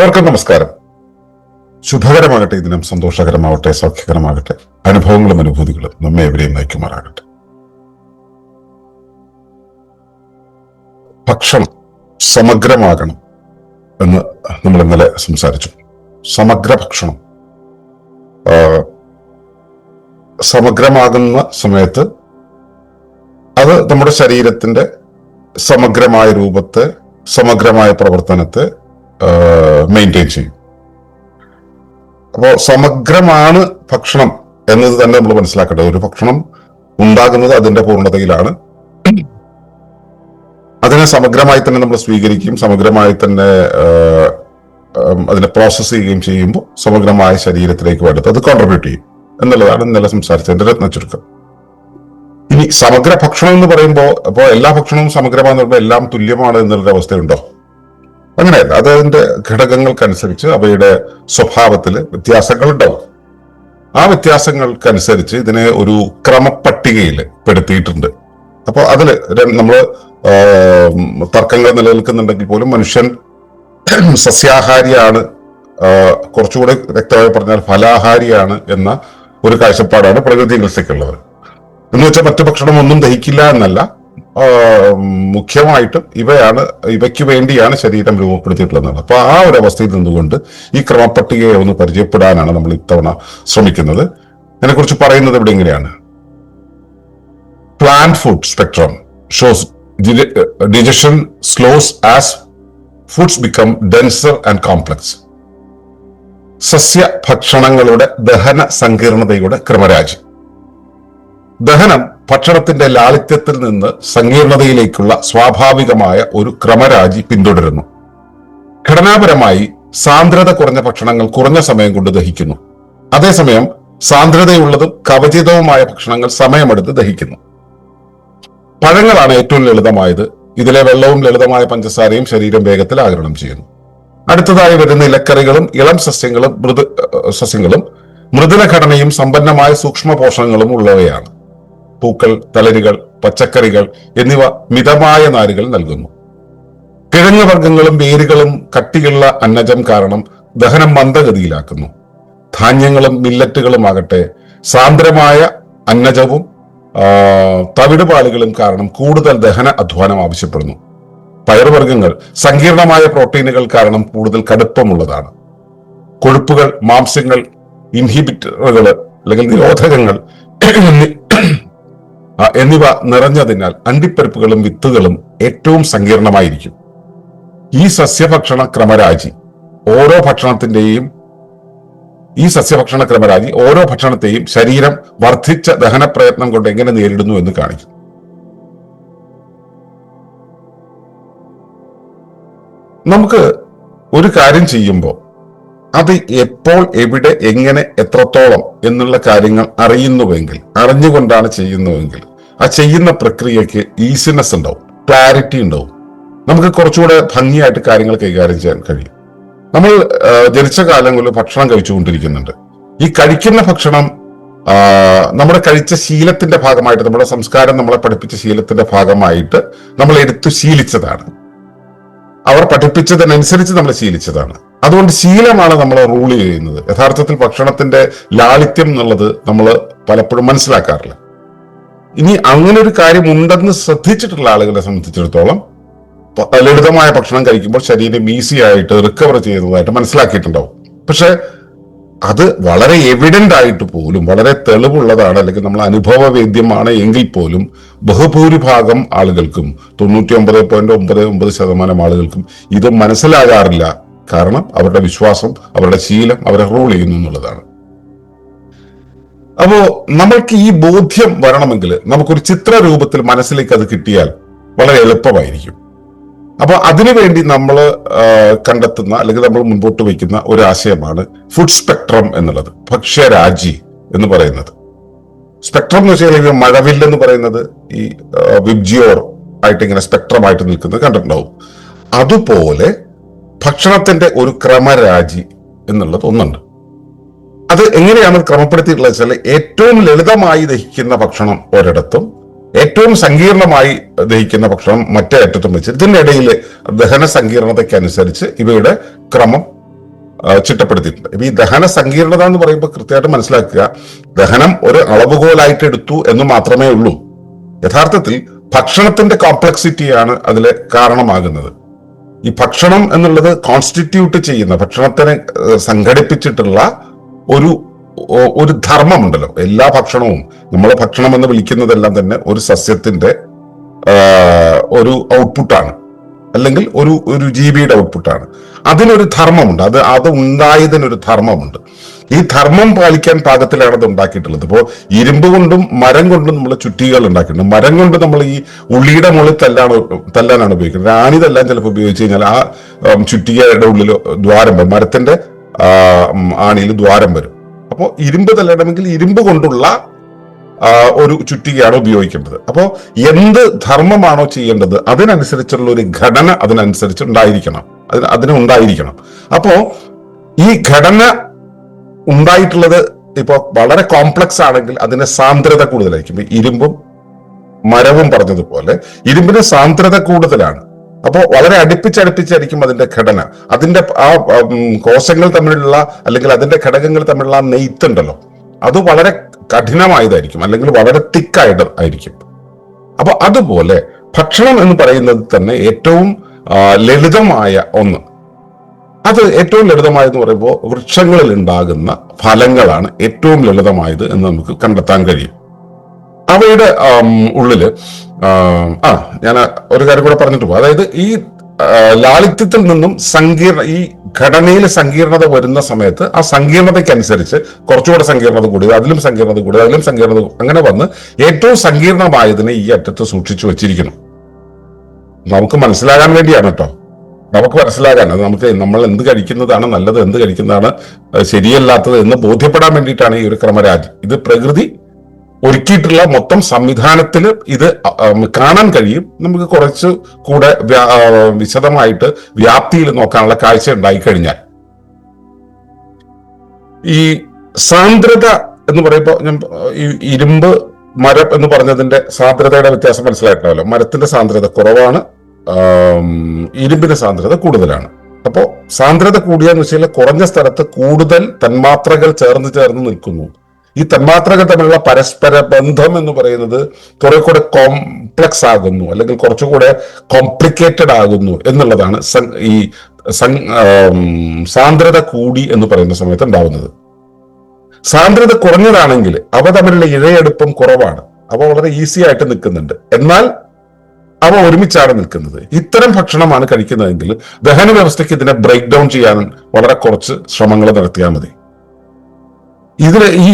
ഏവർക്കും നമസ്കാരം. ശുഭകരമാകട്ടെ ഈ ദിനം സന്തോഷകരമാവട്ടെ സൗഖ്യകരമാകട്ടെ അനുഭവങ്ങളും അനുഭൂതികളും നമ്മെ എവരെയും നയിക്കുമാറാകട്ടെ. ഭക്ഷണം സമഗ്രമാകണം എന്ന് നമ്മൾ ഇന്നലെ സംസാരിച്ചു. സമഗ്ര ഭക്ഷണം. സമഗ്രമാകുന്ന സമയത്ത് അത് നമ്മുടെ ശരീരത്തിന്റെ സമഗ്രമായ രൂപത്തെ സമഗ്രമായ പ്രവർത്തനത്തെ മെയിന്റെയിൻ ചെയ്യും. അപ്പോൾ സമഗ്രമാണ് ഭക്ഷണം എന്നത് തന്നെ നമ്മൾ മനസ്സിലാക്കേണ്ടത്. ഒരു ഭക്ഷണം ഉണ്ടാകുന്നത് അതിന്റെ പൂർണതയിലാണ്. അതിനെ സമഗ്രമായി തന്നെ നമ്മൾ സ്വീകരിക്കുകയും സമഗ്രമായി തന്നെ അതിനെ പ്രോസസ് ചെയ്യുകയും ചെയ്യുമ്പോൾ സമഗ്രമായ ശരീരത്തിലേക്ക് വേണ്ടത് അത് കോൺട്രിബ്യൂട്ട് ചെയ്യും. എന്നുള്ളതാണ് ഇന്നലെ സംസാരിച്ചതിന്റെ രത്ന ചുരുക്കം. ഇനി സമഗ്ര ഭക്ഷണം എന്ന് പറയുമ്പോൾ അപ്പോൾ എല്ലാ ഭക്ഷണവും സമഗ്രമാണെന്ന് പറയുമ്പോൾ എല്ലാം തുല്യമാണ് എന്നുള്ളൊരു അവസ്ഥയുണ്ടോ അങ്ങനെയല്ല അത് അതിന്റെ ഘടകങ്ങൾക്കനുസരിച്ച് അവയുടെ സ്വഭാവത്തിൽ വ്യത്യാസങ്ങൾ ഉണ്ടാവും ആ വ്യത്യാസങ്ങൾക്കനുസരിച്ച് ഇതിനെ ഒരു ക്രമപ്പട്ടികയിൽ പെടുത്തിയിട്ടുണ്ട്. അപ്പോൾ അതിൽ നമ്മൾ തർക്കങ്ങൾ നിലനിൽക്കുന്നുണ്ടെങ്കിൽ പോലും മനുഷ്യൻ സസ്യാഹാരിയാണ് കുറച്ചുകൂടെ വ്യക്തമായി പറഞ്ഞാൽ ഫലാഹാരിയാണ് എന്ന ഒരു കാഴ്ചപ്പാടാണ് പ്രകൃതി ചികിത്സയ്ക്കുള്ളത് എന്ന് വെച്ചാൽ മറ്റു ഭക്ഷണം ഒന്നും ദഹിക്കില്ല എന്നല്ല. മുഖ്യമായിട്ടും ഇവയാണ് ഇവയ്ക്ക് വേണ്ടിയാണ് ശരീരം രൂപപ്പെടുത്തിയിട്ടുള്ളത്. അപ്പോൾ ആ ഒരു അവസ്ഥയിൽ നിന്നുകൊണ്ട് ഈ ക്രമപ്പട്ടികയെ ഒന്ന് പരിചയപ്പെടാനാണ് നമ്മൾ ഇത്തവണ ശ്രമിക്കുന്നത്. ഇതിനെക്കുറിച്ച് പറയുന്നത് ഇവിടെ എങ്ങനെയാണ് plant food spectrum shows digestion slows as foods become denser and complex സസ്യ ഭക്ഷണങ്ങളുടെ ദഹന സങ്കീർണതയുടെ ക്രമരാജി. ദഹനം ഭക്ഷണത്തിന്റെ ലാളിത്യത്തിൽ നിന്ന് സങ്കീർണതയിലേക്കുള്ള സ്വാഭാവികമായ ഒരു ക്രമരാജി പിന്തുടരുന്നു. ഘടനാപരമായി സാന്ദ്രത കുറഞ്ഞ ഭക്ഷണങ്ങൾ കുറഞ്ഞ സമയം കൊണ്ട് ദഹിക്കുന്നു. അതേസമയം സാന്ദ്രതയുള്ളതും കവചിതവുമായ ഭക്ഷണങ്ങൾ സമയമെടുത്ത് ദഹിക്കുന്നു. പഴങ്ങളാണ് ഏറ്റവും ലളിതമായത്. ഇതിലെ വെള്ളവും ലളിതമായ പഞ്ചസാരയും ശരീരം വേഗത്തിൽ ആഗിരണം ചെയ്യുന്നു. അടുത്തതായി വരുന്ന ഇലക്കറികളും ഇളം സസ്യങ്ങളും മൃദു സസ്യങ്ങളും മൃദുല ഘടനയും സമ്പന്നമായ സൂക്ഷ്മ പോഷകങ്ങളും ഉള്ളവയാണ്. പൂക്കൾ തളരുകൾ പച്ചക്കറികൾ എന്നിവ മിതമായ നാരുകൾ നൽകുന്നു. കിഴങ്ങ് വർഗങ്ങളും വേരുകളും കട്ടിയുള്ള അന്നജം കാരണം ദഹനം മന്ദഗതിയിലാക്കുന്നു. ധാന്യങ്ങളും മില്ലറ്റുകളും ആകട്ടെ സാന്ദ്രമായ അന്നജവും തവിടുപാളികളും കാരണം കൂടുതൽ ദഹന അധ്വാനം ആവശ്യപ്പെടുന്നു. പയറുവർഗങ്ങൾ സങ്കീർണമായ പ്രോട്ടീനുകൾ കാരണം കൂടുതൽ കടുപ്പമുള്ളതാണ്. കൊഴുപ്പുകൾ മാംസ്യങ്ങൾ ഇൻഹിബിറ്ററുകൾ അല്ലെങ്കിൽ നിരോധകങ്ങൾ എന്നിവ നിറഞ്ഞതിനാൽ അണ്ടിപ്പരിപ്പുകളും വിത്തുകളും ഏറ്റവും സങ്കീർണമായിരിക്കും. ഈ സസ്യഭക്ഷണ ക്രമരാജി ഓരോ ഭക്ഷണത്തിന്റെയും ഈ സസ്യഭക്ഷണ ക്രമരാജി ഓരോ ഭക്ഷണത്തെയും ശരീരം വർദ്ധിച്ച ദഹന പ്രയത്നം കൊണ്ട് എങ്ങനെ നേരിടുന്നു എന്ന് കാണിക്കും. നമുക്ക് ഒരു കാര്യം ചെയ്യുമ്പോൾ അത് എപ്പോൾ എവിടെ എങ്ങനെ എത്രത്തോളം എന്നുള്ള കാര്യങ്ങൾ അറിയുന്നുവെങ്കിൽ അറിഞ്ഞുകൊണ്ടാണ് ചെയ്യുന്നുവെങ്കിൽ ആ ചെയ്യുന്ന പ്രക്രിയക്ക് ഈസിനെസ് ഉണ്ടാവും ക്ലാരിറ്റി ഉണ്ടാവും. നമുക്ക് കുറച്ചുകൂടെ ഭംഗിയായിട്ട് കാര്യങ്ങൾ കൈകാര്യം ചെയ്യാൻ കഴിയും. നമ്മൾ ജനിച്ച കാലങ്ങളിൽ ഭക്ഷണം കഴിച്ചുകൊണ്ടിരിക്കുന്നുണ്ട്. ഈ കഴിക്കുന്ന ഭക്ഷണം നമ്മുടെ കഴിച്ച ശീലത്തിന്റെ ഭാഗമായിട്ട് നമ്മുടെ സംസ്കാരം നമ്മളെ പഠിപ്പിച്ച ശീലത്തിന്റെ ഭാഗമായിട്ട് നമ്മൾ എടുത്തു ശീലിച്ചതാണ്. അവർ പഠിപ്പിച്ചതിനനുസരിച്ച് നമ്മൾ ശീലിച്ചതാണ്. അതുകൊണ്ട് ശീലമാണ് നമ്മൾ റൂൾ ചെയ്യുന്നത്. യഥാർത്ഥത്തിൽ ഭക്ഷണത്തിന്റെ ലാളിത്യം എന്നുള്ളത് നമ്മൾ പലപ്പോഴും മനസ്സിലാക്കാറില്ല. ഇനി അങ്ങനെ ഒരു കാര്യം ഉണ്ടെന്ന് ശ്രദ്ധിച്ചിട്ടുള്ള ആളുകളെ സംബന്ധിച്ചിടത്തോളം ലളിതമായ ഭക്ഷണം കഴിക്കുമ്പോൾ ശരീരം ഈസി ആയിട്ട് റിക്കവർ ചെയ്യുന്നതായിട്ട് മനസ്സിലാക്കിയിട്ടുണ്ടാവും. പക്ഷെ അത് വളരെ എവിഡന്റ് ആയിട്ട് പോലും വളരെ തെളിവുള്ളതാണ് അല്ലെങ്കിൽ നമ്മൾ അനുഭവവേദ്യമാണ് എങ്കിൽ പോലും ബഹുഭൂരിഭാഗം ആളുകൾക്കും തൊണ്ണൂറ്റി ഒമ്പത് പോയിന്റ് ഒമ്പത് ഒമ്പത് ശതമാനം ആളുകൾക്കും ഇത് മനസ്സിലാകാറില്ല. കാരണം അവരുടെ വിശ്വാസം അവരുടെ ശീലം അവരെ റൂൾ ചെയ്യുന്നു എന്നുള്ളതാണ്. അപ്പോ നമ്മൾക്ക് ഈ ബോധ്യം വരണമെങ്കിൽ നമുക്കൊരു ചിത്ര രൂപത്തിൽ മനസ്സിലേക്ക് അത് കിട്ടിയാൽ വളരെ എളുപ്പമായിരിക്കും. അപ്പൊ അതിനുവേണ്ടി നമ്മൾ കണ്ടെത്തുന്ന അല്ലെങ്കിൽ നമ്മൾ മുൻപോട്ട് വയ്ക്കുന്ന ഒരു ആശയമാണ് ഫുഡ് സ്പെക്ട്രം എന്നുള്ളത്. ഭക്ഷ്യരാജി എന്ന് പറയുന്നത്. സ്പെക്ട്രം എന്ന് വെച്ചാൽ അല്ലെങ്കിൽ മഴവില്ല് എന്ന് പറയുന്നത് ഈ വിബ്ജിയോർ ആയിട്ട് ഇങ്ങനെ സ്പെക്ട്രം ആയിട്ട് നിൽക്കുന്നത് കണ്ടിട്ടുണ്ടാവും. അതുപോലെ ഭക്ഷണത്തിന്റെ ഒരു ക്രമരാജി എന്നുള്ളത് ഒന്നുണ്ട്. അത് എങ്ങനെയാണ് ക്രമപ്പെടുത്തിയിട്ടുള്ളത് വെച്ചാൽ ഏറ്റവും ലളിതമായി ദഹിക്കുന്ന ഭക്ഷണം ഒരിടത്തും ഏറ്റവും സങ്കീർണമായി ദഹിക്കുന്ന ഭക്ഷണം മറ്റേ അറ്റത്തും വെച്ച് ഇതിനിടയിൽ ദഹന സങ്കീർണതയ്ക്കനുസരിച്ച് ഇവയുടെ ക്രമം ചിട്ടപ്പെടുത്തിയിട്ടുണ്ട്. ഇപ്പൊ ഈ ദഹന സങ്കീർണത എന്ന് പറയുമ്പോൾ കൃത്യമായിട്ട് മനസ്സിലാക്കുക ദഹനം ഒരു അളവുകോലായിട്ട് എടുത്തു എന്ന് മാത്രമേ ഉള്ളൂ. യഥാർത്ഥത്തിൽ ഭക്ഷണത്തിന്റെ കോംപ്ലക്സിറ്റിയാണ് അതിൽ കാരണമാകുന്നത്. ഈ ഭക്ഷണം എന്നുള്ളത് കോൺസ്റ്റിറ്റ്യൂട്ട് ചെയ്യുന്ന ഭക്ഷണത്തിനെ സംഘടിപ്പിച്ചിട്ടുള്ള ഒരു ഒരു ധർമ്മമുണ്ടല്ലോ. എല്ലാ ഭക്ഷണവും നമ്മൾ ഭക്ഷണം എന്ന് വിളിക്കുന്നതെല്ലാം തന്നെ ഒരു സസ്യത്തിന്റെ ഒരു ഔട്ട്പുട്ടാണ് അല്ലെങ്കിൽ ഒരു ഒരു ജീവിയുടെ ഔട്ട്പുട്ടാണ് അതിനൊരു ധർമ്മമുണ്ട്. അത് അത് ഉണ്ടായതിനൊരു ധർമ്മമുണ്ട്. ഈ ധർമ്മം പാലിക്കാൻ പാകത്തിലാണ് അത് ഉണ്ടാക്കിയിട്ടുള്ളത്. ഇപ്പോൾ ഇരുമ്പ് കൊണ്ടും മരം കൊണ്ടും നമ്മൾ ചുറ്റികൾ ഉണ്ടാക്കിയിട്ടുണ്ട്. മരം കൊണ്ട് നമ്മൾ ഈ ഉള്ളിയുടെ മുകളിൽ തല്ലാണ് തല്ലാനാണ് ഉപയോഗിക്കുന്നത്. ആണി തല്ലാൻ ചിലപ്പോൾ ഉപയോഗിച്ച് കഴിഞ്ഞാൽ ആ ചുറ്റികയുടെ ഉള്ളിൽ ദ്വാരം മരത്തിന്റെ ആണിയിൽ ദ്വാരം വരും. അപ്പോൾ ഇരുമ്പ് തല്ലണമെങ്കിൽ ഇരുമ്പ് കൊണ്ടുള്ള ഒരു ചുറ്റികയാണ് ഉപയോഗിക്കേണ്ടത്. അപ്പോൾ എന്ത് ധർമ്മമാണോ ചെയ്യേണ്ടത് അതിനനുസരിച്ചുള്ള ഒരു ഘടന അതിനനുസരിച്ച് ഉണ്ടായിരിക്കണം. അതിന് അതിന് ഉണ്ടായിരിക്കണം. അപ്പോ ഈ ഘടന ഉണ്ടായിട്ടുള്ളത് ഇപ്പോൾ വളരെ കോംപ്ലക്സ് ആണെങ്കിൽ അതിന് സാന്ദ്രത കൂടുതലായിരിക്കും. ഇരുമ്പും മരവും പറഞ്ഞതുപോലെ ഇരുമ്പിന് സാന്ദ്രത കൂടുതലാണ്. അപ്പോൾ വളരെ അടുപ്പിച്ചടുപ്പിച്ചായിരിക്കും അതിന്റെ ഘടന. അതിന്റെ ആ കോശങ്ങൾ തമ്മിലുള്ള അല്ലെങ്കിൽ അതിന്റെ ഘടകങ്ങൾ തമ്മിലുള്ള ആ നെയ്ത്ത് ഉണ്ടല്ലോ. അത് വളരെ കഠിനമായതായിരിക്കും. അല്ലെങ്കിൽ വളരെ തിക്കായിട്ട് ആയിരിക്കും. അപ്പൊ അതുപോലെ ഭക്ഷണം എന്ന് പറയുന്നത് തന്നെ ഏറ്റവും ലളിതമായ ഒന്ന്. അത് ഏറ്റവും ലളിതമായെന്ന് പറയുമ്പോൾ വൃക്ഷങ്ങളിൽ ഉണ്ടാകുന്ന ഫലങ്ങളാണ് ഏറ്റവും ലളിതമായത് എന്ന് നമുക്ക് കണ്ടെത്താൻ കഴിയും. അവയുടെ ഉള്ളിൽ ആം, ഞാൻ ഒരു കാര്യം കൂടെ പറഞ്ഞിട്ട് പോകും അതായത് ഈ ലാളിത്യത്തിൽ നിന്നും സങ്കീർണ ഈ ഘടനയിൽ സങ്കീർണത വരുന്ന സമയത്ത് ആ സങ്കീർണതയ്ക്കനുസരിച്ച് കുറച്ചുകൂടെ സങ്കീർണത കൂടി അതിലും സങ്കീർണത കൂടി അതിലും സങ്കീർണത അങ്ങനെ വന്ന് ഏറ്റവും സങ്കീർണമായതിനെ ഈ അറ്റത്ത് സൂക്ഷിച്ചു വെച്ചിരിക്കണം. നമുക്ക് മനസ്സിലാകാൻ വേണ്ടിയാണ് കേട്ടോ. നമുക്ക് മനസ്സിലാകാൻ അത് നമുക്ക് നമ്മൾ എന്ത് കഴിക്കുന്നതാണ് നല്ലത് എന്ത് കഴിക്കുന്നതാണ് ശരിയല്ലാത്തത് എന്ന് ബോധ്യപ്പെടാൻ വേണ്ടിയിട്ടാണ് ഈ ഒരു ക്രമരാജ്. ഇത് പ്രകൃതി ഒരുക്കിയിട്ടുള്ള മൊത്തം സംവിധാനത്തിൽ ഇത് കാണാൻ കഴിയും. നമുക്ക് കുറച്ച് കൂടെ വിശദമായിട്ട് വ്യാപ്തിയിൽ നോക്കാനുള്ള കാഴ്ച ഉണ്ടായി കഴിഞ്ഞാൽ. ഈ സാന്ദ്രത എന്ന് പറയുമ്പോൾ ഞാൻ ഈ ഇരുമ്പ് മരം എന്ന് പറഞ്ഞതിന്റെ സാന്ദ്രതയുടെ വ്യത്യാസം മനസ്സിലായിട്ടുണ്ടല്ലോ മരത്തിന്റെ സാന്ദ്രത കുറവാണ് ഇരുമ്പിന്റെ സാന്ദ്രത കൂടുതലാണ്. അപ്പോ സാന്ദ്രത കൂടിയെന്ന് വെച്ചാൽ കുറഞ്ഞ സ്ഥലത്ത് കൂടുതൽ തന്മാത്രകൾ ചേർന്ന് ചേർന്ന് നിൽക്കുന്നു. ഈ തന്മാത്രകൾ തമ്മിലുള്ള പരസ്പര ബന്ധം എന്ന് പറയുന്നത് കുറെ കൂടെ കോംപ്ലക്സ് ആകുന്നു അല്ലെങ്കിൽ കുറച്ചുകൂടെ കോംപ്ലിക്കേറ്റഡ് ആകുന്നു എന്നുള്ളതാണ് ഈ സാന്ദ്രത കൂടി എന്ന് പറയുന്ന സമയത്ത് ഉണ്ടാവുന്നത്. സാന്ദ്രത കുറഞ്ഞതാണെങ്കിൽ അവ തമ്മിലുള്ള ഇഴയെടുപ്പം കുറവാണ്. അവ വളരെ ഈസി ആയിട്ട് നിൽക്കുന്നുണ്ട്. എന്നാൽ അവ ഒരുമിച്ചാണ് നിൽക്കുന്നത്. ഇത്തരം ഭക്ഷണമാണ് കഴിക്കുന്നതെങ്കിൽ ദഹന വ്യവസ്ഥയ്ക്ക് ഇതിനെ ബ്രേക്ക് ഡൗൺ ചെയ്യാൻ വളരെ കുറച്ച് ശ്രമങ്ങൾ നടത്തിയാൽ മതി. ഇതിൽ ഈ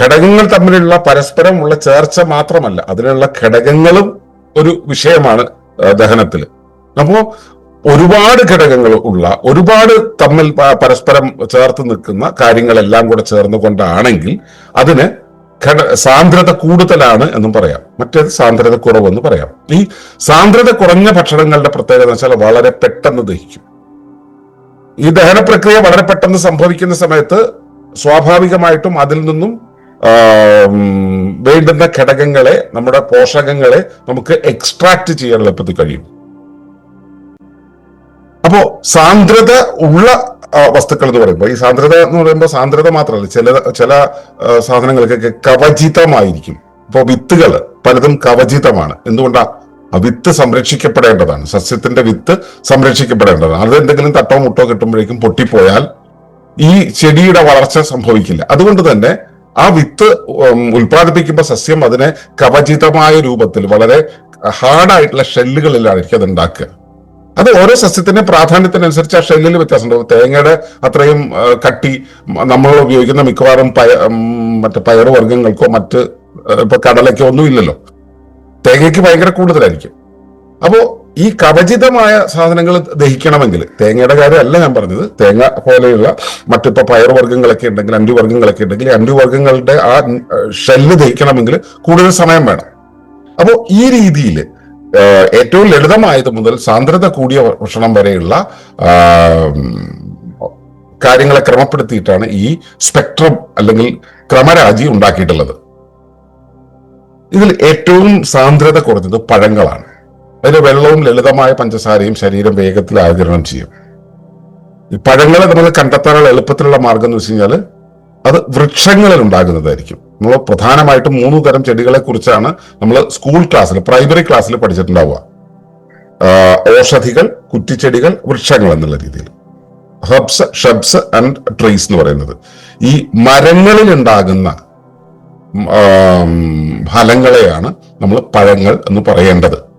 ഘടകങ്ങൾ തമ്മിലുള്ള പരസ്പരമുള്ള ചേർച്ച മാത്രമല്ല അതിലുള്ള ഘടകങ്ങളും ഒരു വിഷയമാണ് ദഹനത്തിൽ അപ്പോ ഒരുപാട് ഘടകങ്ങൾ ഉള്ള ഒരുപാട് തമ്മിൽ പരസ്പരം ചേർത്ത് നിൽക്കുന്ന കാര്യങ്ങളെല്ലാം കൂടെ ചേർന്നുകൊണ്ടാണെങ്കിൽ അതിന് സാന്ദ്രത കൂടുതലാണ് എന്നും പറയാം. മറ്റേത് സാന്ദ്രത കുറവെന്ന് പറയാം. ഈ സാന്ദ്രത കുറഞ്ഞ ഭക്ഷണങ്ങളുടെ പ്രത്യേകത വെച്ചാൽ വളരെ പെട്ടെന്ന് ദഹിക്കും. ഈ ദഹന പ്രക്രിയ വളരെ പെട്ടെന്ന് സംഭവിക്കുന്ന സമയത്ത് സ്വാഭാവികമായിട്ടും അതിൽ നിന്നും വേണ്ടുന്ന ഘടകങ്ങളെ നമ്മുടെ പോഷകങ്ങളെ നമുക്ക് എക്സ്ട്രാക്ട് ചെയ്യാൻ എളുപ്പത്തിൽ കഴിയും. അപ്പോ സാന്ദ്രത ഉള്ള വസ്തുക്കൾ എന്ന് പറയുമ്പോൾ ഈ സാന്ദ്രത എന്ന് പറയുമ്പോൾ സാന്ദ്രത മാത്രമല്ല ചില ചില സാധനങ്ങൾക്കൊക്കെ കവചിതമായിരിക്കും. ഇപ്പോൾ വിത്തുകൾ പലതും കവചിതമാണ്. എന്തുകൊണ്ടാ? വിത്ത് സംരക്ഷിക്കപ്പെടേണ്ടതാണ്. സസ്യത്തിന്റെ വിത്ത് സംരക്ഷിക്കപ്പെടേണ്ടതാണ്. അത് എന്തെങ്കിലും തട്ടോ മുട്ടോ കിട്ടുമ്പോഴേക്കും പൊട്ടിപ്പോയാൽ ഈ ചെടിയുടെ വളർച്ച സംഭവിക്കില്ല. അതുകൊണ്ട് തന്നെ ആ വിത്ത് ഉൽപ്പാദിപ്പിക്കുമ്പോൾ സസ്യം അതിനെ കവചിതമായ രൂപത്തിൽ വളരെ ഹാർഡായിട്ടുള്ള ഷെല്ലുകളിലായിരിക്കും അത് ഉണ്ടാക്കുക. അത് ഓരോ സസ്യത്തിന്റെ പ്രാധാന്യത്തിനനുസരിച്ച് ആ ഷെല്ലിൽ വ്യത്യാസമുണ്ട്. തേങ്ങയുടെ അത്രയും കട്ടി നമ്മൾ ഉപയോഗിക്കുന്ന മിക്കവാറും പയ മറ്റു പയറുവർഗങ്ങൾക്കോ മറ്റ് ഇപ്പൊ കടലയ്ക്കോ ഒന്നും ഇല്ലല്ലോ. തേങ്ങയ്ക്ക് ഭയങ്കര കൂടുതലായിരിക്കും. അപ്പോ ഈ കവചിതമായ സാധനങ്ങൾ ദഹിക്കണമെങ്കിൽ തേങ്ങയുടെ കാര്യമല്ല ഞാൻ പറഞ്ഞത്. തേങ്ങ പോലെയുള്ള മറ്റിപ്പോ പയറുവർഗങ്ങളൊക്കെ ഉണ്ടെങ്കിൽ അണ്ടുവർഗങ്ങളൊക്കെ ഉണ്ടെങ്കിൽ അണ്ടിവർഗങ്ങളുടെ ആ ഷെല്ല് ദഹിക്കണമെങ്കിൽ കൂടുതൽ സമയം വേണം. അപ്പോൾ ഈ രീതിയിൽ ഏറ്റവും ലളിതമായത് മുതൽ സാന്ദ്രത കൂടിയ ഭക്ഷണം വരെയുള്ള കാര്യങ്ങളെ ക്രമപ്പെടുത്തിയിട്ടാണ് ഈ സ്പെക്ട്രം അല്ലെങ്കിൽ ക്രമരാജി ഉണ്ടാക്കിയിട്ടുള്ളത്. ഇതിൽ ഏറ്റവും സാന്ദ്രത കുറഞ്ഞത് പഴങ്ങളാണ്. അതിന് വെള്ളവും ലളിതമായ പഞ്ചസാരയും ശരീരം വേഗത്തിൽ ആഗിരണം ചെയ്യും. ഈ പഴങ്ങളെ നമ്മൾ കണ്ടെത്താനുള്ള എളുപ്പത്തിലുള്ള മാർഗം എന്ന് വെച്ച് കഴിഞ്ഞാൽ അത് വൃക്ഷങ്ങളിൽ ഉണ്ടാകുന്നതായിരിക്കും. നമ്മൾ പ്രധാനമായിട്ടും മൂന്ന് തരം ചെടികളെ കുറിച്ചാണ് നമ്മൾ സ്കൂൾ ക്ലാസ്സിൽ പ്രൈമറി ക്ലാസ്സിൽ പഠിച്ചിട്ടുണ്ടാവുക. ഔഷധികൾ കുറ്റിച്ചെടികൾ വൃക്ഷങ്ങൾ എന്നുള്ള രീതിയിൽ. ഹെർബ്സ് ഷബ്സ് ആൻഡ് ട്രീസ് എന്ന് പറയുന്നത്. ഈ മരങ്ങളിൽ ഉണ്ടാകുന്ന ഫലങ്ങളെയാണ് നമ്മൾ പഴങ്ങൾ എന്ന് പറയേണ്ടത്.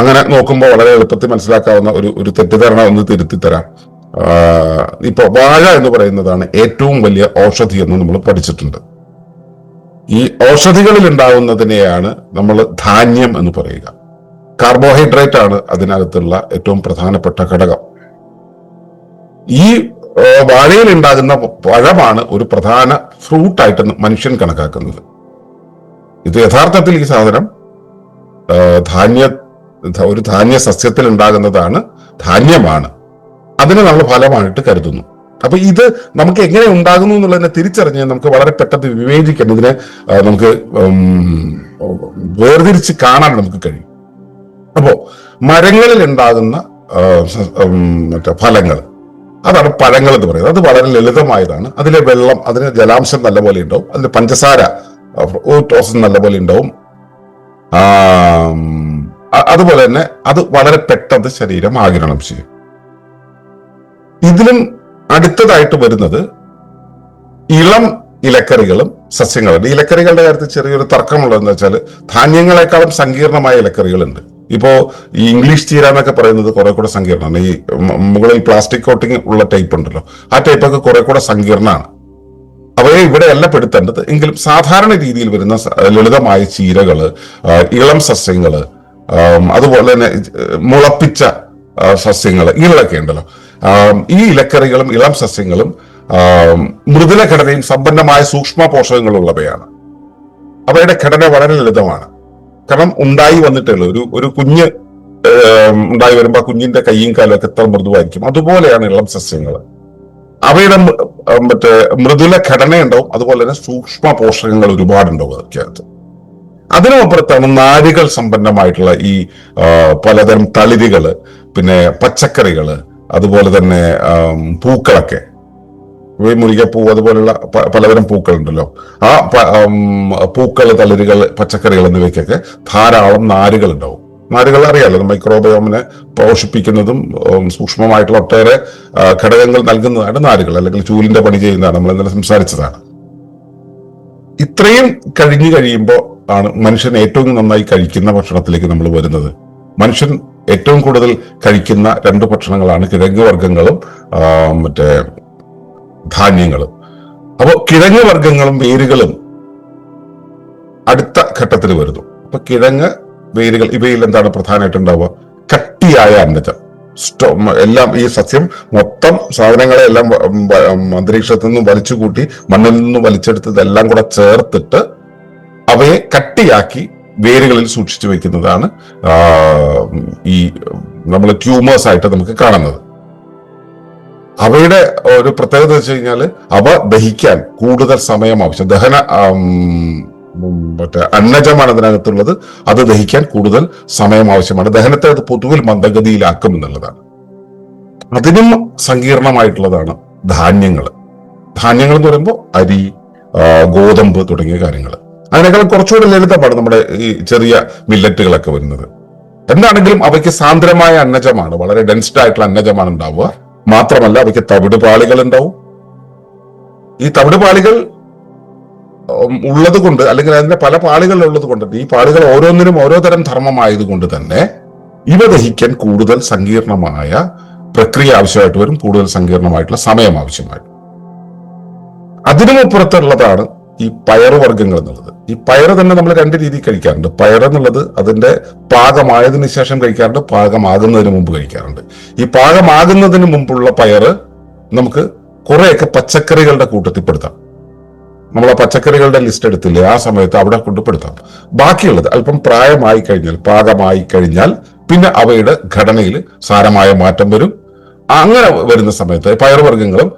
അങ്ങനെ നോക്കുമ്പോൾ വളരെ എളുപ്പത്തിൽ മനസ്സിലാക്കാവുന്ന ഒരു ഒരു തെറ്റിദ്ധാരണ ഒന്ന് തിരുത്തി തരാം ഇപ്പൊ വാഴ എന്ന് പറയുന്നതാണ് ഏറ്റവും വലിയ ഔഷധി എന്ന് നമ്മൾ പഠിച്ചിട്ടുണ്ട്. ഈ ഔഷധികളിൽ ഉണ്ടാവുന്നതിനെയാണ് നമ്മൾ ധാന്യം എന്ന് പറയുക. കാർബോഹൈഡ്രേറ്റ് ആണ് അതിനകത്തുള്ള ഏറ്റവും പ്രധാനപ്പെട്ട ഘടകം. ഈ വാഴയിൽ ഉണ്ടാകുന്ന പഴമാണ് ഒരു പ്രധാന ഫ്രൂട്ടായിട്ട് മനുഷ്യൻ കണക്കാക്കുന്നത്. ഇത് യഥാർത്ഥത്തിൽ ഈ സാധനം ധാന്യ ഒരു ധാന്യ സസ്യത്തിൽ ഉണ്ടാകുന്നതാണ് ധാന്യമാണ്. അതിനെ നമ്മൾ ഫലമായിട്ട് കരുതുന്നു. അപ്പൊ ഇത് നമുക്ക് എങ്ങനെ ഉണ്ടാകുന്നു എന്നുള്ളതിനെ തിരിച്ചറിഞ്ഞ് നമുക്ക് വളരെ പെട്ടെന്ന് വിവേചിക്കണം ഇതിനെ നമുക്ക് വേർതിരിച്ച് കാണാൻ നമുക്ക് കഴിയും. അപ്പോ മരങ്ങളിൽ ഉണ്ടാകുന്ന മറ്റേ ഫലങ്ങൾ അതാണ് പഴങ്ങൾ എന്ന് പറയുന്നത്. അത് വളരെ ലളിതമായതാണ്. അതിലെ വെള്ളം അതിന് ജലാംശം നല്ലപോലെ ഉണ്ടാവും. അതിന് പഞ്ചസാര ഫ്രൂട്ടോസ് നല്ലപോലെ ഉണ്ടാവും. അതുപോലെ തന്നെ അത് വളരെ പെട്ടെന്ന് ശരീരം ആഗിരണം ചെയ്യും. ഇതിലും അടുത്തതായിട്ട് വരുന്നത് ഇളം ഇലക്കറികളും സസ്യങ്ങളുണ്ട്. ഇലക്കറികളുടെ കാര്യത്തിൽ ചെറിയൊരു തർക്കമുള്ളതെന്ന് വെച്ചാൽ ധാന്യങ്ങളെക്കാളും സങ്കീർണമായ ഇലക്കറികളുണ്ട്. ഇപ്പോ ഈ ഇംഗ്ലീഷ് ചീര എന്നൊക്കെ പറയുന്നത് കുറെ കൂടെ സങ്കീർണമാണ്. ഈ മുകളിൽ പ്ലാസ്റ്റിക് കോട്ടിംഗ് ഉള്ള ടൈപ്പ് ഉണ്ടല്ലോ. ആ ടൈപ്പൊക്കെ കുറെ കൂടെ സങ്കീർണമാണ്. അവയെ ഇവിടെ അല്ല പെടുത്തേണ്ടത്. എങ്കിലും സാധാരണ രീതിയിൽ വരുന്ന ലളിതമായ ചീരകൾ ഇളം സസ്യങ്ങൾ അതുപോലെ തന്നെ മുളപ്പിച്ച സസ്യങ്ങൾ ഇങ്ങനെയൊക്കെ ഉണ്ടല്ലോ. ഈ ഇലക്കറികളും ഇളം സസ്യങ്ങളും മൃദുല ഘടനയും സമ്പന്നമായ സൂക്ഷ്മ പോഷകങ്ങളുള്ളവയാണ്. അവയുടെ ഘടന വളരെ ലളിതമാണ്. കാരണം ഉണ്ടായി വന്നിട്ടുള്ള ഒരു ഒരു കുഞ്ഞ് ഉണ്ടായി വരുമ്പോൾ കുഞ്ഞിന്റെ കൈയും കാലും ഒക്കെ എത്ര മൃദുവായിരിക്കും. അതുപോലെയാണ് ഇളം സസ്യങ്ങൾ അവയുടെ മറ്റേ മൃദുല ഘടനയുണ്ടാവും അതുപോലെ തന്നെ സൂക്ഷ്മ പോഷകങ്ങൾ ഒരുപാടുണ്ടാവും അതൊക്കെയകത്ത് അതിനുമപ്പുറത്താണ് നാരികൾ സമ്പന്നമായിട്ടുള്ള ഈ പലതരം തളിരുകൾ പിന്നെ പച്ചക്കറികൾ അതുപോലെ തന്നെ പൂക്കളൊക്കെ. മുരികപ്പൂ അതുപോലുള്ള പലതരം പൂക്കളുണ്ടല്ലോ. ആ പൂക്കൾ തളിരുകൾ പച്ചക്കറികൾ എന്നിവയ്ക്കൊക്കെ ധാരാളം നാരുകൾ ഉണ്ടാവും നാരുകൾ അറിയാലോ മൈക്രോബയോമിനെ പോഷിപ്പിക്കുന്നതും സൂക്ഷ്മമായിട്ടുള്ള ഒട്ടേറെ ഘടകങ്ങൾ നൽകുന്നതാണ് നാരുകൾ. അല്ലെങ്കിൽ ചൂലിന്റെ പണി ചെയ്യുന്നതാണ് നമ്മൾ ഇന്നലെ സംസാരിച്ചതാണ്. ഇത്രയും കഴിഞ്ഞു കഴിയുമ്പോൾ ആണ് മനുഷ്യൻ ഏറ്റവും നന്നായി കഴിക്കുന്ന ഭക്ഷണത്തിലേക്ക് നമ്മൾ വരുന്നത്. മനുഷ്യൻ ഏറ്റവും കൂടുതൽ കഴിക്കുന്ന രണ്ട് ഭക്ഷണങ്ങളാണ് കിഴങ്ങ് വർഗങ്ങളും മറ്റേ ധാന്യങ്ങളും. അപ്പോൾ കിഴങ്ങ് വർഗങ്ങളും വേരുകളും അടുത്ത ഘട്ടത്തിൽ വരുന്നു. അപ്പൊ കിഴങ്ങ് വേരുകൾ ഇവയിൽ എന്താണ് പ്രധാനമായിട്ട് ഉണ്ടാവുക കട്ടിയായ അന്നജം. എല്ലാം ഈ സസ്യം മൊത്തം സാധനങ്ങളെ എല്ലാം അന്തരീക്ഷത്തിൽ നിന്നും വലിച്ചു കൂട്ടി മണ്ണിൽ നിന്നും വലിച്ചെടുത്തതെല്ലാം കൂടെ ചേർത്തിട്ട് അവയെ കട്ടിയാക്കി വേരുകളിൽ സൂക്ഷിച്ചു വെക്കുന്നതാണ് ഈ നമ്മൾ ട്യൂമേഴ്സ് ആയിട്ട് നമുക്ക് കാണുന്നത്. അവയുടെ ഒരു പ്രത്യേകത വെച്ച് കഴിഞ്ഞാൽ അവ ദഹിക്കാൻ കൂടുതൽ സമയം ആവശ്യം. ദഹന മറ്റേ അന്നജമാണ് അതിനകത്തുള്ളത്. അത് ദഹിക്കാൻ കൂടുതൽ സമയം ആവശ്യമാണ്. ദഹനത്തെ അത് പൊതുവിൽ മന്ദഗതിയിലാക്കും എന്നുള്ളതാണ്. അതിനും സങ്കീർണമായിട്ടുള്ളതാണ് ധാന്യങ്ങൾ ധാന്യങ്ങൾ എന്ന് പറയുമ്പോൾ അരി ഗോതമ്പ് തുടങ്ങിയ കാര്യങ്ങൾ അതിനേക്കാൾ കുറച്ചുകൂടി ലളിതമാണ് നമ്മുടെ ഈ ചെറിയ മില്ലറ്റുകളൊക്കെ വരുന്നത്. എന്താണെങ്കിലും അവയ്ക്ക് സാന്ദ്രമായ അന്നജമാണ് വളരെ ഡെൻസ്ഡ് ആയിട്ടുള്ള അന്നജമാണ് ഉണ്ടാവുക. മാത്രമല്ല അവയ്ക്ക് തവിട് പാളികൾ ഉണ്ടാവും. ഈ തവിട് പാളികൾ ഉള്ളത് കൊണ്ട് അല്ലെങ്കിൽ അതിന്റെ പല പാളികൾ ഉള്ളത് കൊണ്ട് ഈ പാളികൾ ഓരോന്നിനും ഓരോ തരം ധർമ്മമായതുകൊണ്ട് തന്നെ ഇവ ദഹിക്കാൻ കൂടുതൽ സങ്കീർണമായ പ്രക്രിയ ആവശ്യമായിട്ട് വരും കൂടുതൽ സങ്കീർണമായിട്ടുള്ള സമയം ആവശ്യമായിട്ട്. അതിനുമപ്പുറത്തുള്ളതാണ് ഈ പയറുവർഗങ്ങൾ എന്നുള്ളത്. ഈ പയറ് തന്നെ നമ്മൾ രണ്ട് രീതിയിൽ കഴിക്കാറുണ്ട്. പയർ എന്നുള്ളത് അതിന്റെ പാകമായതിന് ശേഷം കഴിക്കാറുണ്ട് പാകമാകുന്നതിന് മുമ്പ് കഴിക്കാറുണ്ട്. ഈ പാകമാകുന്നതിന് മുമ്പുള്ള പയറ് നമുക്ക് കുറെയൊക്കെ പച്ചക്കറികളുടെ കൂട്ടത്തിൽ പെടുത്താം. നമ്മൾ ആ പച്ചക്കറികളുടെ ലിസ്റ്റ് എടുത്തില്ലേ? ആ സമയത്ത് അവിടെ കൊണ്ടുപെടുത്താം ബാക്കിയുള്ളത് അല്പം പ്രായമായി കഴിഞ്ഞാൽ പാകമായി കഴിഞ്ഞാൽ പിന്നെ അവയുടെ ഘടനയിൽ സാരമായ മാറ്റം വരും. അങ്ങനെ വരുന്ന സമയത്ത് പയറുവർഗങ്ങളും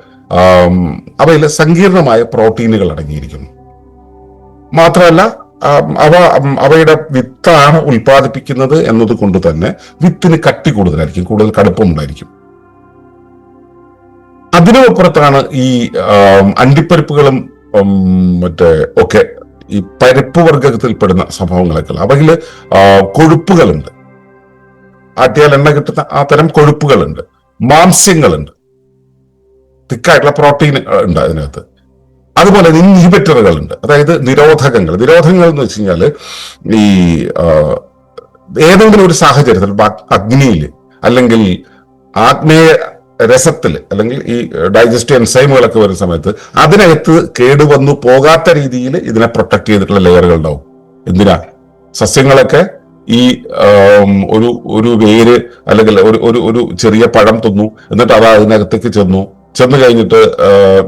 അവയിൽ സങ്കീർണമായ പ്രോട്ടീനുകൾ അടങ്ങിയിരിക്കുന്നു. മാത്രമല്ല അവ അവയുടെ വിത്താണ് ഉൽപ്പാദിപ്പിക്കുന്നത് എന്നത് കൊണ്ട് തന്നെ വിത്തിന് കട്ടി കൂടുതലായിരിക്കും കൂടുതൽ കടുപ്പമുണ്ടായിരിക്കും. അതിനുമപ്പുറത്താണ് ഈ അണ്ടിപ്പരിപ്പുകളും മറ്റേ ഒക്കെ ഈ പരിപ്പ് വർഗത്തിൽപ്പെടുന്ന സംഭവങ്ങളൊക്കെ അവയിൽ കൊഴുപ്പുകളുണ്ട്. ആട്ടിയാൽ എണ്ണ കിട്ടുന്ന ആ തരം കൊഴുപ്പുകളുണ്ട്. മാംസ്യങ്ങളുണ്ട്. തിക്കായിട്ടുള്ള പ്രോട്ടീൻ ഉണ്ട് അതിനകത്ത്. അതുപോലെ ഇൻഹിബിറ്ററുകൾ ഉണ്ട്. അതായത് നിരോധകങ്ങൾ. നിരോധകങ്ങൾ എന്ന് വെച്ച് കഴിഞ്ഞാൽ ഈ ഏതെങ്കിലും ഒരു സാഹചര്യത്തിൽ അഗ്നിയിൽ അല്ലെങ്കിൽ ആഗ്നേയ രസത്തിൽ അല്ലെങ്കിൽ ഈ ഡൈജസ്റ്റീവ് എൻസൈമുകളൊക്കെ വരുന്ന സമയത്ത് അതിനകത്ത് കേടുവന്നു പോകാത്ത രീതിയിൽ ഇതിനെ പ്രൊട്ടക്ട് ചെയ്തിട്ടുള്ള ലെയറുകൾ ഉണ്ടാവും. എന്തിനാ? സസ്യങ്ങളൊക്കെ ഈ ഒരു ഒരു വേര് അല്ലെങ്കിൽ ഒരു ഒരു ഒരു ചെറിയ പഴം തിന്നു എന്നിട്ട് അത് അതിനകത്തേക്ക് ചെന്നു ചെന്ന് കഴിഞ്ഞിട്ട്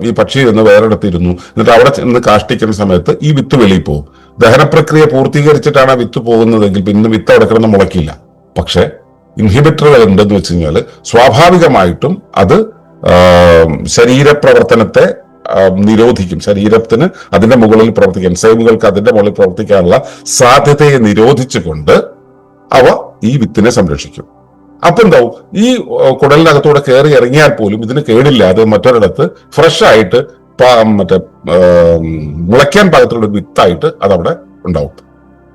ഈ പക്ഷി ചെന്ന് വേറെടുത്തിരുന്നു. എന്നിട്ട് അവിടെ ചെന്ന് കാഷ്ടിക്കുന്ന സമയത്ത് ഈ വിത്ത് വെളിയിൽ പോകും. ദഹന പ്രക്രിയ പൂർത്തീകരിച്ചിട്ടാണ് ആ വിത്ത് പോകുന്നതെങ്കിൽ പിന്നെ വിത്ത് അവിടെ കിടന്ന് മുളയ്ക്കില്ല. പക്ഷെ ഇൻഹിബിറ്ററുകൾ ഉണ്ടെന്ന് വെച്ച് കഴിഞ്ഞാൽ സ്വാഭാവികമായിട്ടും അത് ശരീരപ്രവർത്തനത്തെ നിരോധിക്കും. ശരീരത്തിന് അതിന്റെ മുകളിൽ പ്രവർത്തിക്കാൻ സൈമുകൾക്ക് അതിന്റെ മുകളിൽ പ്രവർത്തിക്കാനുള്ള സാധ്യതയെ നിരോധിച്ചുകൊണ്ട് അവ ഈ വിത്തിനെ സംരക്ഷിക്കും. അപ്പൊ എന്താവും? ഈ കുടലിനകത്തൂടെ കയറി ഇറങ്ങിയാൽ പോലും ഇതിന് കേടില്ലാതെ മറ്റൊരിടത്ത് ഫ്രഷ് ആയിട്ട് മറ്റേ മുളയ്ക്കാൻ പാകത്തിലുള്ള വിത്തായിട്ട് അതവിടെ ഉണ്ടാവും.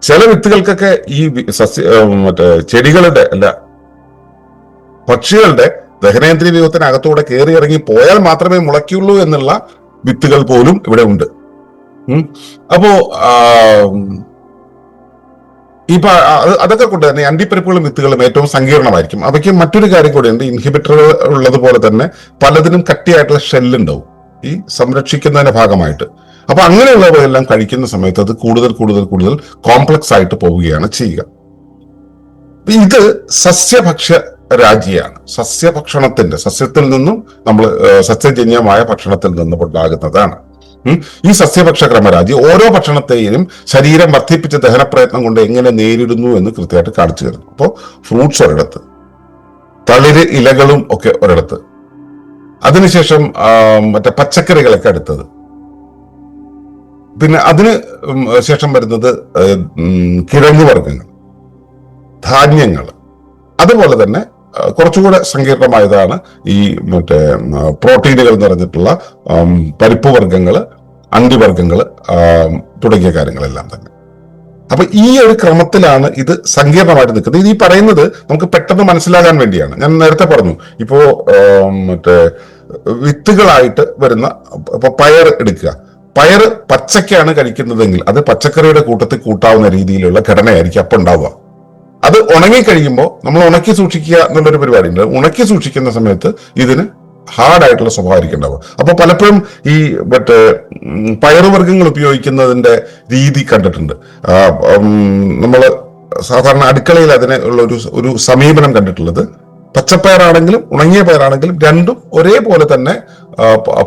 ചില വിത്തുകൾക്കൊക്കെ ഈ സസ്യ മറ്റേ ചെടികളുടെ അല്ല പക്ഷികളുടെ ദഹനേന്ദ്രിയ വ്യൂഹത്തിനകത്തൂടെ കയറി ഇറങ്ങി പോയാൽ മാത്രമേ മുളയ്ക്കുള്ളൂ എന്നുള്ള വിത്തുകൾ പോലും ഇവിടെ ഉണ്ട്. അപ്പോ ഈ അതൊക്കെ കൊണ്ട് തന്നെ അണ്ടിപ്പരിപ്പുകളും വിത്തുകളും ഏറ്റവും സങ്കീർണമായിരിക്കും. അവയ്ക്ക് മറ്റൊരു കാര്യം കൂടിയുണ്ട് ഇൻഹിബിറ്ററുകൾ ഉള്ളതുപോലെ തന്നെ പലതിനും കട്ടിയായിട്ടുള്ള ഷെല്ലുണ്ടാവും ഈ സംരക്ഷിക്കുന്നതിന്റെ ഭാഗമായിട്ട്. അപ്പൊ അങ്ങനെയുള്ളവയെല്ലാം കഴിക്കുന്ന സമയത്ത് അത് കൂടുതൽ കൂടുതൽ കൂടുതൽ കോംപ്ലക്സ് ആയിട്ട് പോവുകയാണ് ചെയ്യുക. ഇത് സസ്യഭക്ഷ്യ രാജ്യമാണ്. സസ്യഭക്ഷണത്തിന്റെ സസ്യത്തിൽ നിന്നും നമ്മൾ സസ്യജന്യമായ ഭക്ഷണത്തിൽ നിന്നും ഉണ്ടാകുന്നതാണ്. ഈ സസ്യഭക്ഷ ക്രമരാജി ഓരോ ഭക്ഷണത്തെയും ശരീരം വർദ്ധിപ്പിച്ച ദഹനപ്രയത്നം കൊണ്ട് എങ്ങനെ നേരിടുന്നു എന്ന് കൃത്യമായിട്ട് കാണിച്ചു തരുന്നു. അപ്പോൾ ഫ്രൂട്ട്സ് ഒരിടത്ത് തളിര് ഇലകളും ഒക്കെ ഒരിടത്ത്. അതിനുശേഷം മറ്റേ പച്ചക്കറികളൊക്കെ അടുത്തത്. പിന്നെ അതിന് ശേഷം വരുന്നത് കിഴങ്ങ് ധാന്യങ്ങൾ. അതുപോലെ തന്നെ കുറച്ചുകൂടെ സങ്കീർണമായതാണ് ഈ മറ്റേ പ്രോട്ടീനുകൾ നിറഞ്ഞിട്ടുള്ള പരിപ്പ് വർഗങ്ങൾ അണ്ടിവർഗങ്ങൾ തുടങ്ങിയ കാര്യങ്ങളെല്ലാം തന്നെ. അപ്പൊ ഈ ഒരു ക്രമത്തിലാണ് ഇത് സങ്കീർണമായിട്ട് നിൽക്കുന്നത്. ഇത് ഈ പറയുന്നത് നമുക്ക് പെട്ടെന്ന് മനസ്സിലാകാൻ വേണ്ടിയാണ്. ഞാൻ നേരത്തെ പറഞ്ഞു ഇപ്പോ മറ്റേ വിത്തുകളായിട്ട് വരുന്ന ഇപ്പൊ പയർ എടുക്കുക. പയർ പച്ചക്കാണ് കഴിക്കുന്നതെങ്കിൽ അത് പച്ചക്കറിയുടെ കൂട്ടത്തിൽ കൂട്ടാവുന്ന രീതിയിലുള്ള ഘടനയായിരിക്കും അപ്പൊ ഉണ്ടാവുക അത് ഉണങ്ങി കഴിയുമ്പോൾ നമ്മൾ ഉണക്കി സൂക്ഷിക്കുക എന്നുള്ളൊരു പരിപാടി ഉണ്ട്. ഉണക്കി സൂക്ഷിക്കുന്ന സമയത്ത് ഇതിന് ഹാർഡായിട്ടുള്ള സ്വഭാവമായിരിക്കും ഉണ്ടാവുക. അപ്പൊ പലപ്പോഴും ഈ മറ്റേ പയറുവർഗങ്ങൾ ഉപയോഗിക്കുന്നതിന്റെ രീതി കണ്ടിട്ടുണ്ട്. നമ്മൾ സാധാരണ അടുക്കളയിൽ അതിനെ ഉള്ള ഒരു ഒരു സമീപനം കണ്ടിട്ടുള്ളത് പച്ചപ്പയറാണെങ്കിലും ഉണങ്ങിയ പയറാണെങ്കിലും രണ്ടും ഒരേപോലെ തന്നെ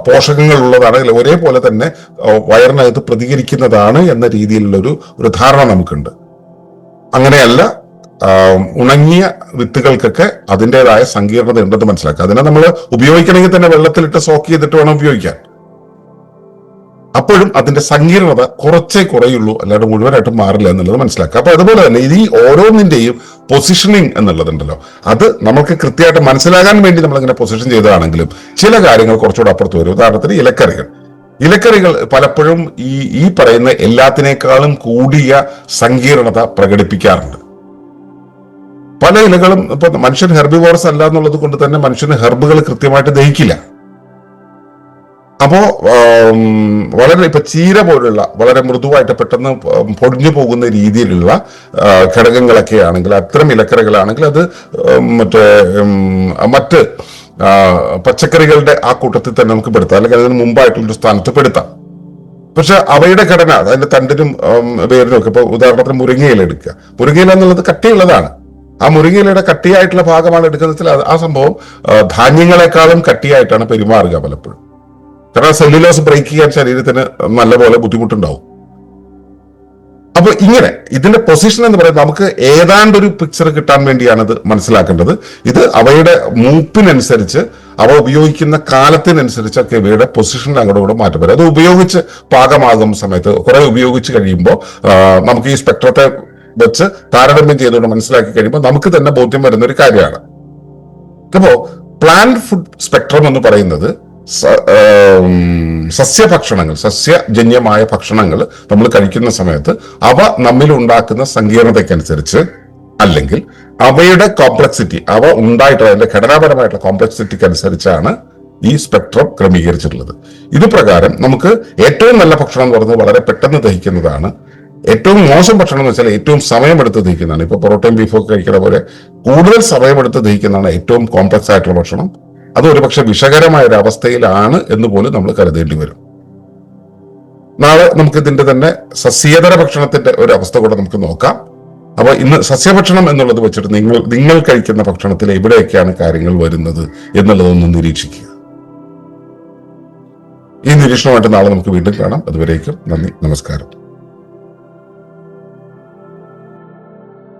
പോഷകങ്ങൾ ഉള്ളതാണ് ഒരേപോലെ തന്നെ വയറിനകത്ത് പ്രതികരിക്കുന്നതാണ് എന്ന രീതിയിലുള്ള ഒരു ഒരു ധാരണ നമുക്കുണ്ട്. അങ്ങനെയല്ല ഉണങ്ങിയ വിത്തുകൾക്കൊക്കെ അതിന്റെതായ സങ്കീർണത ഉണ്ടെന്ന് മനസ്സിലാക്കുക. അതിനെ നമ്മൾ ഉപയോഗിക്കണമെങ്കിൽ തന്നെ വെള്ളത്തിലിട്ട് സോക്ക് ചെയ്തിട്ട് വേണം ഉപയോഗിക്കാൻ. അപ്പോഴും അതിന്റെ സങ്കീർണത കുറച്ചേ കുറയുള്ളൂ അല്ലാണ്ട് മുഴുവനായിട്ടും മാറില്ല എന്നുള്ളത് മനസ്സിലാക്കുക. അപ്പൊ അതുപോലെ തന്നെ ഈ ഓരോന്നിന്റെയും പൊസിഷനിങ് എന്നുള്ളതുണ്ടല്ലോ. അത് നമുക്ക് കൃത്യമായിട്ട് മനസ്സിലാകാൻ വേണ്ടി നമ്മൾ ഇങ്ങനെ പൊസിഷൻ ചെയ്തതാണെങ്കിലും ചില കാര്യങ്ങൾ കുറച്ചുകൂടെ അപ്പുറത്ത് വരും. ഉദാഹരണത്തിന് ഇലക്കറികൾ. ഇലക്കറികൾ പലപ്പോഴും ഈ ഈ പറയുന്ന എല്ലാത്തിനേക്കാളും കൂടിയ സങ്കീർണത പ്രകടിപ്പിക്കാറുണ്ട്. പല ഇലകളും ഇപ്പൊ മനുഷ്യൻ ഹെർബിവോറസ് അല്ല എന്നുള്ളത് കൊണ്ട് തന്നെ മനുഷ്യന് ഹെർബുകൾ കൃത്യമായിട്ട് ദഹിക്കില്ല. അപ്പോ വളരെ ഇപ്പൊ ചീര പോലുള്ള വളരെ മൃദുവായിട്ട് പെട്ടെന്ന് പൊടിഞ്ഞു പോകുന്ന രീതിയിലുള്ള ഘടകങ്ങളൊക്കെ ആണെങ്കിൽ അത്തരം ഇലക്കറികളാണെങ്കിൽ അത് മറ്റേ മറ്റ് പച്ചക്കറികളുടെ ആ കൂട്ടത്തിൽ തന്നെ നമുക്ക് പെടുത്താം. അല്ലെങ്കിൽ അതിന് മുമ്പായിട്ടുള്ള ഒരു സ്ഥാനത്ത് പെടുത്താം. പക്ഷെ അവയുടെ ഘടന അതിന്റെ തണ്ടിനും വേരിനും ഒക്കെ ഇപ്പൊ ഉദാഹരണത്തിന് മുരിങ്ങയില എടുക്കുക. മുരിങ്ങയില എന്നുള്ളത് കട്ടിയുള്ളതാണ്. ആ മുരിങ്ങയിലയുടെ കട്ടിയായിട്ടുള്ള ഭാഗമാണ് എടുക്കുന്നത് വെച്ചാൽ ആ സംഭവം ധാന്യങ്ങളെക്കാളും കട്ടിയായിട്ടാണ് പെരുമാറുക പലപ്പോഴും. കാരണം സെല്ലുലോസ് ബ്രേക്ക് ചെയ്യാൻ ശരീരത്തിന് നല്ലപോലെ ബുദ്ധിമുട്ടുണ്ടാവും. അപ്പൊ ഇങ്ങനെ ഇതിന്റെ പൊസിഷൻ എന്ന് പറയുന്നത് നമുക്ക് ഏതാണ്ട് ഒരു പിക്ചർ കിട്ടാൻ വേണ്ടിയാണ് ഇത് മനസ്സിലാക്കേണ്ടത്. ഇത് അവയുടെ മൂപ്പിനനുസരിച്ച് അവ ഉപയോഗിക്കുന്ന കാലത്തിനനുസരിച്ചൊക്കെ ഇവയുടെ പൊസിഷൻ അങ്ങോട്ട് കൂടെ മാറ്റം വരും. അത് ഉപയോഗിച്ച് പാകമാകുന്ന സമയത്ത് കുറെ ഉപയോഗിച്ച് കഴിയുമ്പോൾ നമുക്ക് ഈ സ്പെക്ട്രത്തെ വെച്ച് താരതമ്യം ചെയ്തുകൊണ്ട് മനസ്സിലാക്കി കഴിയുമ്പോൾ നമുക്ക് തന്നെ ബോധ്യം വരുന്ന ഒരു കാര്യമാണ്. അപ്പോ പ്ലാന്റ് ഫുഡ് സ്പെക്ട്രം എന്ന് പറയുന്നത് സസ്യഭക്ഷണങ്ങൾ സസ്യജന്യമായ ഭക്ഷണങ്ങൾ നമ്മൾ കഴിക്കുന്ന സമയത്ത് അവ നമ്മിൽ ഉണ്ടാക്കുന്ന സങ്കീർണതയ്ക്കനുസരിച്ച് അല്ലെങ്കിൽ അവയുടെ കോംപ്ലക്സിറ്റി അവ ഉണ്ടായിട്ടുള്ള അതിന്റെ ഘടനാപരമായിട്ടുള്ള കോംപ്ലക്സിറ്റിക്ക് അനുസരിച്ചാണ് ഈ സ്പെക്ട്രം ക്രമീകരിച്ചിട്ടുള്ളത്. ഇത് പ്രകാരം നമുക്ക് ഏറ്റവും നല്ല ഭക്ഷണം എന്ന് പറയുന്നത് വളരെ പെട്ടെന്ന് ദഹിക്കുന്നതാണ് ഏറ്റവും മോശം ഭക്ഷണം എന്ന് വെച്ചാൽ ഏറ്റവും സമയമെടുത്ത് ദഹിക്കുന്നതാണ്. ഇപ്പൊ പൊറോട്ടയും ബീഫും ഒക്കെ കഴിക്കുന്ന പോലെ കൂടുതൽ സമയമെടുത്ത് ദഹിക്കുന്നതാണ് ഏറ്റവും കോംപ്ലക്സ് ആയിട്ടുള്ള ഭക്ഷണം. അത് ഒരുപക്ഷെ വിഷകരമായ ഒരു അവസ്ഥയിലാണ് എന്ന് പോലും നമ്മൾ കരുതേണ്ടി വരും. നാളെ നമുക്ക് ഇതിന്റെ തന്നെ സസ്യേതര ഭക്ഷണത്തിന്റെ ഒരു അവസ്ഥ കൂടെ നമുക്ക് നോക്കാം. അപ്പൊ ഇന്ന് സസ്യഭക്ഷണം എന്നുള്ളത് വെച്ചിട്ട് നിങ്ങൾ നിങ്ങൾ കഴിക്കുന്ന ഭക്ഷണത്തിൽ എവിടെയൊക്കെയാണ് കാര്യങ്ങൾ വരുന്നത് എന്നുള്ളതൊന്ന് നിരീക്ഷിക്കുക. ഈ നിരീക്ഷണമായിട്ട് നാളെ നമുക്ക് വീണ്ടും കാണാം. അതുവരേക്കും നന്ദി നമസ്കാരം.